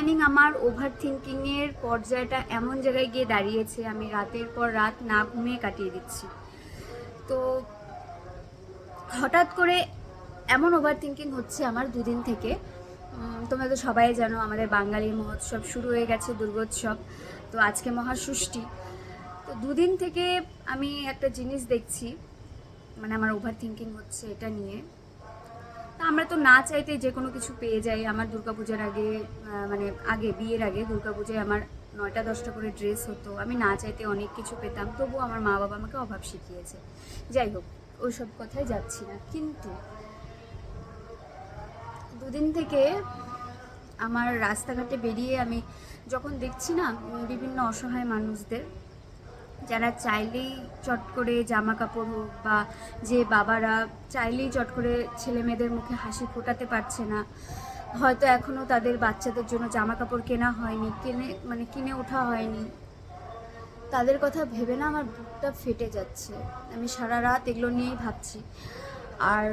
ইদানিং আমার ওভার থিঙ্কিংয়ের পর্যায়টা এমন জায়গায় গিয়ে দাঁড়িয়েছে, আমি রাতের পর রাত না ঘুমিয়ে কাটিয়ে দিচ্ছি। তো হঠাৎ করে এমন ওভার থিঙ্কিং হচ্ছে আমার দুদিন থেকে। তোমরা তো সবাই জানো আমাদের বাঙালির মহোৎসব শুরু হয়ে গেছে, দুর্গোৎসব, তো আজকে মহাষষ্ঠী। তো দুদিন থেকে আমি একটা জিনিস দেখছি মানে আমার ওভার থিঙ্কিং হচ্ছে এটা নিয়ে। তা আমরা তো না চাইতে যে কোনো কিছু পেয়ে যাই। আমার দুর্গাপূজার আগে মানে আগে, বিয়ের আগে দুর্গাপূজায় আমার নয়টা, দশটা করে ড্রেস হতো। আমি না চাইতে অনেক কিছু পেতাম। তবুও আমার মা বাবা আমাকে অভাব শিখিয়েছে। যাই হোক, ওইসব কথায় যাচ্ছি না। কিন্তু দুদিন থেকে আমার রাস্তাঘাটে বেরিয়ে আমি যখন দেখছি না বিভিন্ন অসহায় মানুষদের যারা চাইলেই চট করে জামা কাপড় হোক বা যে বাবারা চাইলেই চট করে ছেলে মেয়েদের মুখে হাসি ফোটাতে পারছে না, হয়তো এখনও তাদের বাচ্চাদের জন্য জামা কাপড় কেনা হয়নি, কিনে মানে কিনে ওঠা হয়নি। তাদের কথা ভেবে না আমার বুকটা ফেটে যাচ্ছে। আমি সারা রাত এগুলো নিয়েই ভাবছি। আর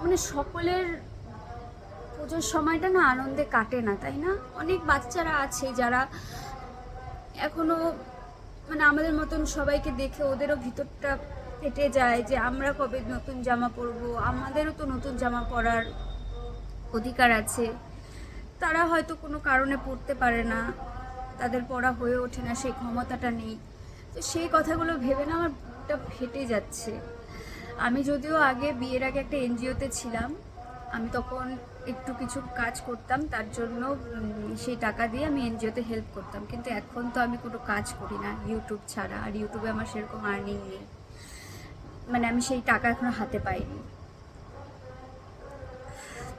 মানে সকলের পুজোর সময়টা না আনন্দে কাটে না, তাই না? অনেক বাচ্চারা আছে যারা এখনও মানে আমাদের মতন সবাইকে দেখে ওদেরও ভিতরটা ফেটে যায় যে আমরা কবে নতুন জামা পরবো, আমাদেরও তো নতুন জামা পরার অধিকার আছে। তারা হয়তো কোনো কারণে পড়তে পারে না, তাদের পড়া হয়ে ওঠে না, সেই ক্ষমতাটা নেই। তো সেই কথাগুলো ভেবে না আমার বুকটা ফেটে যাচ্ছে। আমি যদিও আগে বিয়ের আগে একটা এনজিওতে ছিলাম, আমি তখন একটু কিছু কাজ করতাম, তার জন্য সেই টাকা দিয়ে আমি এনজিওতে হেল্প করতাম। কিন্তু এখন তো আমি কোনো কাজ করি না ইউটিউব ছাড়া। আর ইউটিউবে আমার সেরকম আর্নিং নেই। মানে আমি সেই টাকা এখনও হাতে পাইনি।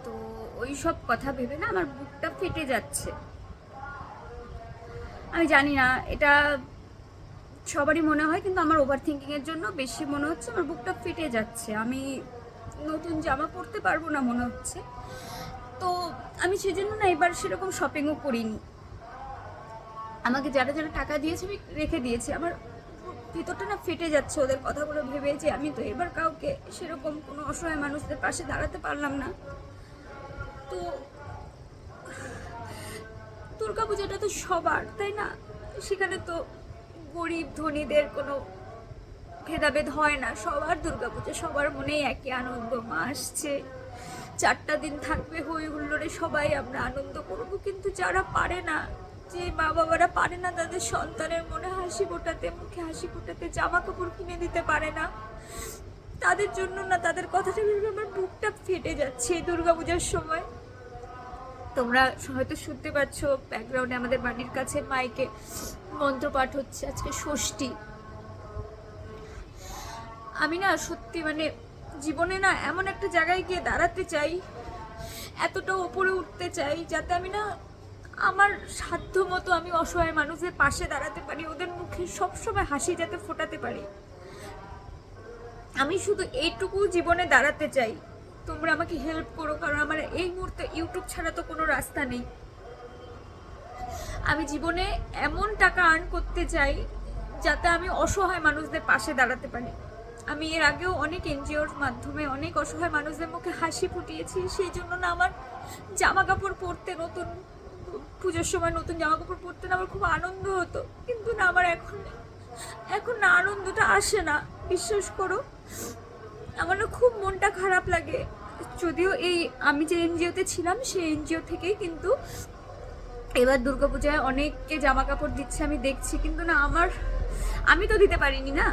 তো ওই সব কথা ভেবে না আমার বুকটা ফেটে যাচ্ছে। আমি জানি না, এটা সবারই মনে হয়, কিন্তু আমার ওভার থিঙ্কিংয়ের জন্য বেশি মনে হচ্ছে, আমার বুকটা ফেটে যাচ্ছে। আমি নতুন জামা পরতে পারব না মনে হচ্ছে। তো আমি সেজন্য না এবার সেরকম শপিংও করিনি। আমাকে যারা যারা টাকা দিয়েছে, আমি রেখে দিয়েছি। আমার ভিতরটা না ফেটে যাচ্ছে, ওদের কথাগুলো ভেবে যে আমি তো এবার কাউকে সেরকম কোনো অসহায় মানুষদের পাশে দাঁড়াতে পারলাম না। তো দুর্গা দুর্গাপূজাটা তো সবার, তাই না? সেখানে তো গরিব ধনীদের কোনো ভেদাভেদ হয় না। সবার দুর্গাপূজা, সবার মনেই একই আনন্দ, মা আসছে। চারটা দিন থাকবে হই হুল্লোড়ে সবাই আমরা আনন্দ করব, কিন্তু যারা পারে না, যে মা বাবারা পারে না, তাদের সন্তানের মনে হাসি ফোটাতে, মুখে হাসি ফোটাতে জামা কাপড় কিনে দিতে পারে না। তাদের জন্য না, তাদের কথাটা ভেবে আমার বুকটা ফেটে যাচ্ছে এই দুর্গাপূজার সময়। তোমরা হয়তো শুনতে পাচ্ছ ব্যাকগ্রাউন্ডে আমাদের বাড়ির কাছে মাইকে মন্ত্রপাঠ হচ্ছে আজকে ষষ্ঠী। আমি না সত্যি মানে জীবনে না এমন একটা জায়গায় গিয়ে দাঁড়াতে চাই এতটা ওপরে উঠতে চাই, যাতে আমি না আমার সাধ্য মতো আমি অসহায় মানুষদের পাশে দাঁড়াতে পারি, ওদের মুখে সবসময় হাসি যাতে ফোটাতে পারি। আমি শুধু এইটুকু জীবনে দাঁড়াতে চাই। তোমরা আমাকে হেল্প করো, কারণ আমার এই মুহূর্তে ইউটিউব ছাড়া তো কোনো রাস্তা নেই। আমি জীবনে এমন টাকা আর্ন করতে চাই, যাতে আমি অসহায় মানুষদের পাশে দাঁড়াতে পারি। আমি এর আগেও অনেক এনজিওর মাধ্যমে অনেক অসহায় মানুষদের মুখে হাসি ফুটিয়েছি, সেই জন্য না আমার জামা কাপড় পরতে নতুন, পুজোর সময় নতুন জামা কাপড় পরতে না আমার খুব আনন্দ হতো। কিন্তু না আমার এখন এখন না আনন্দটা আসে না, বিশ্বাস করো। আমার না খুব মনটা খারাপ লাগে। যদিও এই, আমি যে এনজিওতে ছিলাম, সেই এনজিও থেকেই কিন্তু এবার দুর্গাপূজায় অনেককে জামা কাপড় দিচ্ছে, আমি দেখছি। কিন্তু না আমার, আমি তো দিতে পারিনি না।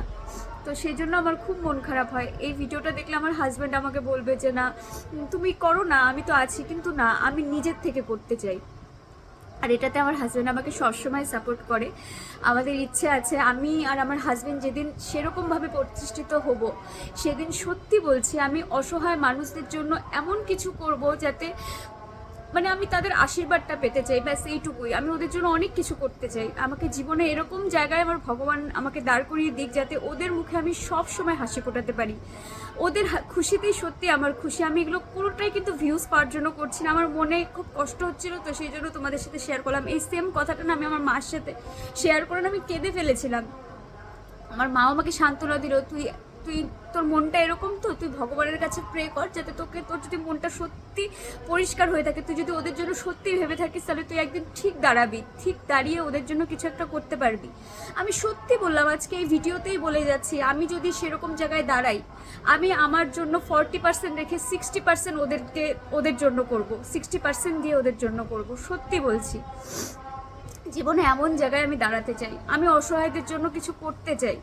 তো সেই জন্য আমার খুব মন খারাপ হয়। এই ভিডিওটা দেখলে আমার হাজব্যান্ড আমাকে বলবে যে, না, তুমি করো না, আমি তো আছি, কিন্তু না, আমি নিজের থেকে করতে চাই। আর এটাতে আমার হাজব্যান্ড আমাকে সবসময় সাপোর্ট করে। আমাদের ইচ্ছে আছে, আমি আর আমার হাজব্যান্ড যেদিন সেরকমভাবে প্রতিষ্ঠিত হব, সেদিন সত্যি বলছি, আমি অসহায় মানুষদের জন্য এমন কিছু করব যাতে মানে আমি তাদের আশীর্বাদটা পেতে চাই, ব্যাস এইটুকুই। আমি ওদের জন্য অনেক কিছু করতে চাই। আমাকে জীবনে এরকম জায়গায় আমার ভগবান আমাকে দাঁড় করিয়ে দিক যাতে ওদের মুখে আমি সব সময় হাসি ফোটাতে পারি। ওদের খুশিতেই সত্যি আমার খুশি। আমি এগুলো পুরোটাই কিন্তু ভিউজ পাওয়ার জন্য করছি না। আমার মনে খুব কষ্ট হচ্ছিল, তো সেই জন্য তোমাদের সাথে শেয়ার করলাম। এই সেম কথাটা না আমি আমার মার সাথে শেয়ার করে আমি কেঁদে ফেলেছিলাম। আমার মাও আমাকে সান্ত্বনা দিল, তুই তুই, তোর মনটা এরকম তো? তুই ভগবানের কাছে প্রে কর যাতে তোকে, তোর যদি মনটা সত্যি পরিষ্কার হয়ে থাকে, তুই যদি ওদের জন্য সত্যি ভেবে থাকিস, তাহলে তুই একদিন ঠিক দাঁড়াবি, ঠিক দাঁড়িয়ে ওদের জন্য কিছু একটা করতে পারবি। আমি সত্যি বললাম, আজকে এই ভিডিওতেই বলে যাচ্ছি, আমি যদি সেরকম জায়গায় দাঁড়াই, আমি আমার জন্য ফর্টি পার্সেন্ট রেখে সিক্সটি পার্সেন্ট ওদেরকে, ওদের জন্য করব সিক্সটি পার্সেন্ট দিয়ে ওদের জন্য করব, সত্যি বলছি। জীবনে এমন জায়গায় আমি দাঁড়াতে চাই, আমি অসহায়দের জন্য কিছু করতে চাই।